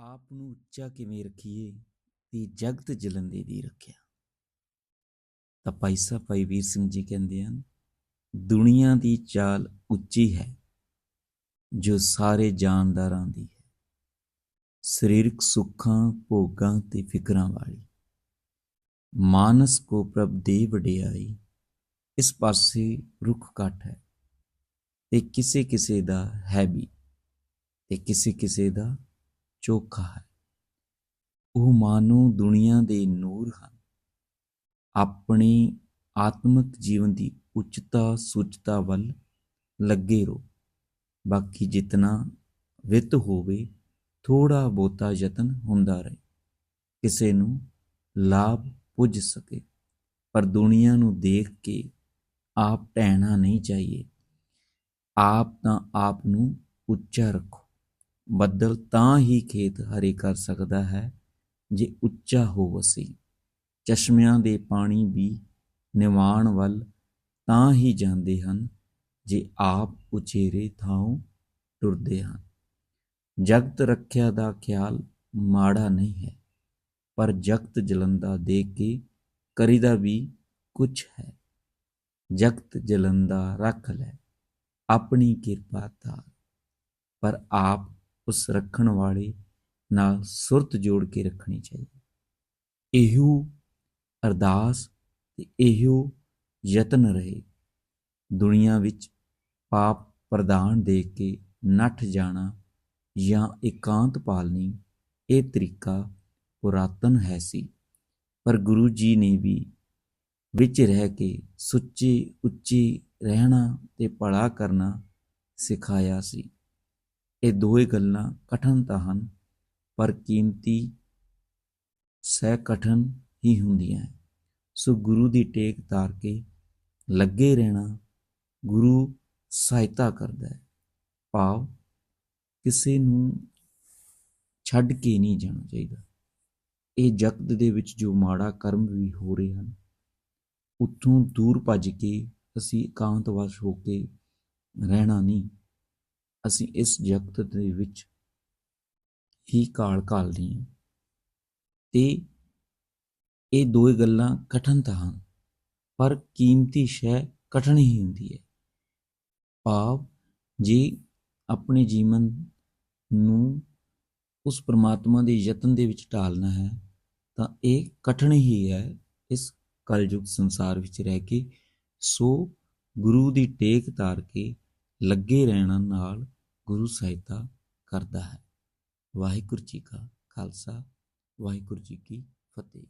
ਆਪ ਨੂੰ ਉੱਚਾ ਕਿਵੇਂ ਰੱਖੀਏ ਤੇ ਜਗਤ ਜਲੰਦੇ ਦੀ ਰੱਖਿਆ। ਤਾਂ ਭਾਈ ਸਾਹਿਬ, ਭਾਈ ਵੀਰ ਸਿੰਘ ਜੀ ਕਹਿੰਦੇ ਹਨ, ਦੁਨੀਆ ਦੀ ਚਾਲ ਉੱਚੀ ਹੈ, ਜੋ ਸਾਰੇ ਜਾਨਦਾਰਾਂ ਦੀ ਹੈ। ਸਰੀਰਕ ਸੁੱਖਾਂ, ਭੋਗਾਂ ਤੇ ਫਿਕਰਾਂ ਵਾਲੀ। ਮਾਨਸ ਕੋ ਪ੍ਰਭ ਦੇ ਵਡਿਆਈ, ਇਸ ਪਾਸੇ ਰੁੱਖ ਘੱਟ ਹੈ, ਤੇ ਕਿਸੇ ਕਿਸੇ ਦਾ ਹੈ ਵੀ, ਤੇ ਕਿਸੇ ਕਿਸੇ ਦਾ ਚੋਖਾ ਹੈ। ਉਹ ਮਾਨੋ ਦੁਨੀਆ ਦੇ ਨੂਰ ਹਨ। ਆਪਣੀ ਆਤਮਿਕ ਜੀਵਨ ਦੀ ਉੱਚਤਾ ਸੁੱਚਤਾ ਵੱਲ ਲੱਗੇ ਰਹੋ। ਬਾਕੀ ਜਿਤਨਾ ਵਿੱਤ ਹੋਵੇ ਥੋੜਾ ਬੋਤਾ ਯਤਨ ਹੁੰਦਾ ਰਹੇ। ਕਿਸੇ ਨੂੰ ਲਾਭ ਪੁੱਜ ਸਕੇ। ਪਰ ਦੁਨੀਆ ਨੂੰ ਦੇਖ ਕੇ ਆਪ ਟਹਿਣਾ ਨਹੀਂ ਚਾਹੀਏ। ਆਪ ਤਾਂ ਆਪ ਨੂੰ ਉੱਚਾ ਰੱਖੋ। ਬੱਦਲ ਤਾਂ ਹੀ ਖੇਤ ਹਰੇ ਕਰ ਸਕਦਾ ਹੈ ਜੇ ਉੱਚਾ ਹੋ ਵਸੇ ਚਸ਼ਮਿਆਂ ਦੇ ਪਾਣੀ ਵੀ ਨਿਵਾਣ ਵੱਲ ਤਾਂ ਹੀ ਜਾਂਦੇ ਹਨ ਜੇ ਆਪ ਉਚੇਰੇ ਥਾਂ ਟੁਰਦੇ ਹਨ। ਜਗਤ ਰੱਖਿਆ ਦਾ ਖਿਆਲ ਮਾੜਾ ਨਹੀਂ ਹੈ, ਪਰ ਜਗਤ ਜਲੰਦਾ ਦੇਖ ਕੇ ਕਰੀਦਾ ਵੀ ਕੁਛ ਹੈ। ਜਗਤ ਜਲੰਦਾ ਰੱਖ ਲੈ ਆਪਣੀ ਕਿਰਪਾ ਧਾਰ ਪਰ ਆਪ ਉਸ ਰੱਖਣ ਵਾਲੇ ਨਾਲ ਸੁਰਤ ਜੋੜ ਕੇ ਰੱਖਣੀ ਚਾਹੀਦੀ। ਇਹੋ ਅਰਦਾਸ ਤੇ ਇਹੋ ਯਤਨ ਰਹੇ। ਦੁਨੀਆ ਵਿੱਚ ਪਾਪ ਪ੍ਰਦਾਨ ਦੇਖ ਕੇ ਨੱਠ ਜਾਣਾ ਜਾਂ ਇਕਾਂਤ ਪਾਲਣੀ, ਇਹ ਤਰੀਕਾ ਪੁਰਾਤਨ ਹੈ ਸੀ। ਪਰ ਗੁਰੂ ਜੀ ਨੇ ਵੀ ਵਿੱਚ ਰਹਿ ਕੇ ਸੁੱਚੇ ਉੱਚੀ ਰਹਿਣਾ ਤੇ ਭਲਾ ਕਰਨਾ ਸਿਖਾਇਆ ਸੀ। ਇਹ ਦੋਏ ਗੱਲਾਂ ਕਠਨ ਤਾਂ ਹਨ, ਪਰ ਕੀਮਤੀ ਸਹਿ ਕਠਨ ਹੀ ਹੁੰਦੀਆਂ ਸੋ ਗੁਰੂ ਦੀ ਟੇਕ ਤਾਰ ਕੇ ਲੱਗੇ ਰਹਿਣਾ ਗੁਰੂ ਸਹਾਇਤਾ ਕਰਦਾ ਹੈ। ਭਾਵ ਕਿਸੇ ਨੂੰ ਛੱਡ ਕੇ ਨਹੀਂ ਜਾਣਾ ਚਾਹੀਦਾ। ਇਹ ਜਗਤ ਦੇ ਵਿੱਚ ਜੋ ਮਾੜਾ ਕਰਮ ਵੀ ਹੋ ਰਹੇ ਹਨ, ਉੱਥੋਂ ਦੂਰ ਭੱਜ ਕੇ ਅਸੀਂ ਇਕਾਂਤਵਾਸ ਹੋ ਕੇ ਰਹਿਣਾ ਨਹੀਂ ਅਸੀਂ ਇਸ ਜਗਤ ਦੇ ਵਿੱਚ ਹੀ ਕਾਲ ਕਾਲਨੀ ਹੈ ਤੇ ਇਹ ਦੋਏ ਗੱਲਾਂ ਕਠਨ ਤਾਂ ਹਨ, ਪਰ ਕੀਮਤੀ ਸ਼ੈ ਕਠਨ ਹੀ ਹੁੰਦੀ ਹੈ। ਭਾਵ ਜੇ ਆਪਣੇ ਜੀਵਨ ਨੂੰ ਉਸ ਪ੍ਰਮਾਤਮਾ ਦੇ ਯਤਨ ਦੇ ਵਿੱਚ ਢਾਲਣਾ ਹੈ, ਤਾਂ ਇਹ ਕਠਨ ਹੀ ਹੈ ਇਸ ਕਲਯੁਗ ਸੰਸਾਰ ਵਿੱਚ ਰਹਿ ਕੇ। ਸੋ ਗੁਰੂ ਦੀ ਟੇਕ ਧਾਰ ਕੇ ਲੱਗੇ ਰਹਿਣ ਨਾਲ ਗੁਰੂ ਸਹਾਇਤਾ ਕਰਦਾ ਹੈ। ਵਾਹਿਗੁਰੂ ਜੀ ਕਾ ਖਾਲਸਾ ਵਾਹਿਗੁਰੂ ਜੀ ਕੀ ਫਤਿਹ।